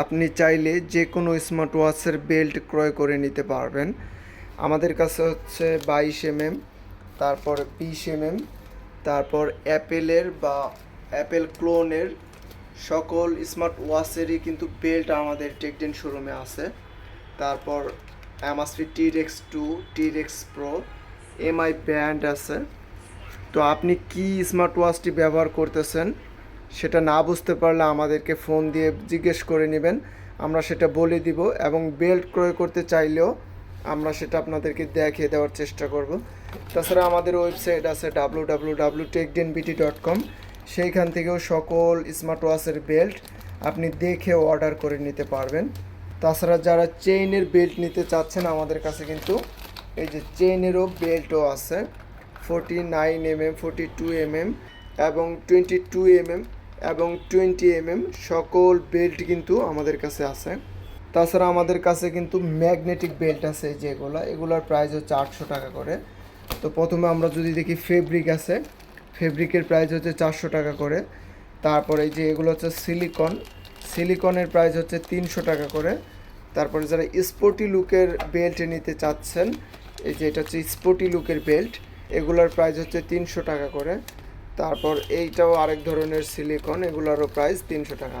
আপনি চাইলে যে কোনো স্মার্ট ওয়াচের বেল্ট ক্রয় করে নিতে পারবেন। আমাদের কাছে হচ্ছে বাইশ এমএম তারপর বিশ এমএম তারপর অ্যাপেলের বা অ্যাপেল ক্লোনের সকল স্মার্ট ওয়াচেরই কিন্তু বেল্ট আমাদের টেকডেন শোরুমে আছে। তারপর Amazfit Trex two Trex pro Mi band আছে। তো আপনি কি স্মার্ট ওয়াচটি ব্যবহার করতেছেন? সেটা না বুঝতে পারলে আমাদেরকে ফোন দিয়ে জিজ্ঞেস করে নেবেন। আমরা সেটা বলে দিব এবং বেল্ট ক্রয় করতে চাইলেও আমরা সেটা আপনাদেরকে দেখিয়ে দেওয়ার চেষ্টা করব। তাছাড়া আমাদের ওয়েবসাইট আছে ডাব্লু ডাব্লু ডাব্লু টেকডেন বিটি ডট কম সেইখান থেকেও সকল স্মার্ট ওয়াচের বেল্ট আপনি দেখে অর্ডার করে নিতে পারবেন। তাছাড়া যারা চেইনের বেল্ট নিতে চাচ্ছেন, আমাদের কাছে কিন্তু এই যে চেইনেরও বেল্টও আছে। Forty nine mm forty two mm এবং টোয়েন্টি টু এমএম এবং টোয়েন্টি এমএম সকল বেল্ট কিন্তু আমাদের কাছে আছে। তাছাড়া আমাদের কাছে কিন্তু ম্যাগনেটিক বেল্ট আছে যেগুলো এগুলোর প্রাইস হচ্ছে আটশো টাকা করে। তো প্রথমে আমরা যদি দেখি ফেব্রিক আছে, ফেব্রিকের প্রাইস হচ্ছে চারশো টাকা করে। তারপরে যে এগুলো হচ্ছে সিলিকন। সিলিকনের প্রাইস হচ্ছে তিনশো টাকা করে। তারপরে যারা স্পোর্টি লুকের বেল্ট নিতে চাচ্ছেন, এই যে এটা হচ্ছে স্পোর্টি লুকের বেল্ট, এগুলোর প্রাইস হচ্ছে তিনশো টাকা করে। তারপর এইটাও আরেক ধরনের সিলিকন এগুলোরও প্রাইস তিনশো টাকা।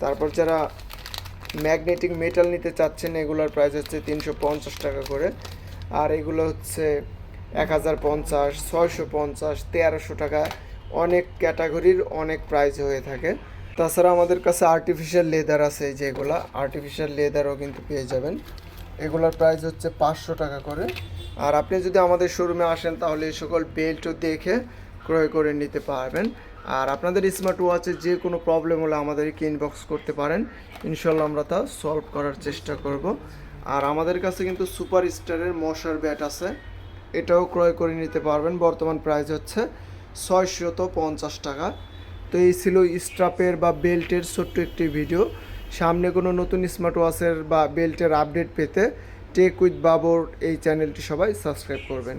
তারপর যারা ম্যাগনেটিক মেটাল নিতে চাচ্ছেন, এগুলোর প্রাইস হচ্ছে তিনশো পঞ্চাশ টাকা করে। আর এগুলো হচ্ছে এক হাজার পঞ্চাশ, ছয়শো পঞ্চাশ, তেরোশো টাকা। অনেক ক্যাটাগরির অনেক প্রাইস হয়ে থাকে। তাছাড়া আমাদের কাছে আর্টিফিশিয়াল লেদার আছে যেগুলো। আর্টিফিশিয়াল লেদারও কিন্তু পেয়ে যাবেন। এগুলোর প্রাইস হচ্ছে পাঁচশো টাকা করে। আর আপনি যদি আমাদের শোরুমে আসেন, তাহলে এই সকল বেল্টও দেখে ক্রয় করে নিতে পারবেন। আর আপনাদের স্মার্ট ওয়াচের যে কোনো প্রবলেম হলে আমাদেরকে ইনবক্স করতে পারেন। ইনশাল্লাহ আমরা তা সলভ করার চেষ্টা করব। আর আমাদের কাছে কিন্তু সুপার স্টারের মশার ব্যাট আছে। এটাও ক্রয় করে নিতে পারবেন। বর্তমান প্রাইস হচ্ছে ছয়শত পঞ্চাশ টাকা। তো এই ছিল স্ট্রাপের বা বেল্টের ছোট্ট একটি ভিডিও সামনে কোনো নতুন স্মার্ট ওয়াচের বা বেল্টের আপডেট পেতে টেক উইথ বাবর এই চ্যানেলটি সবাই সাবস্ক্রাইব করবেন।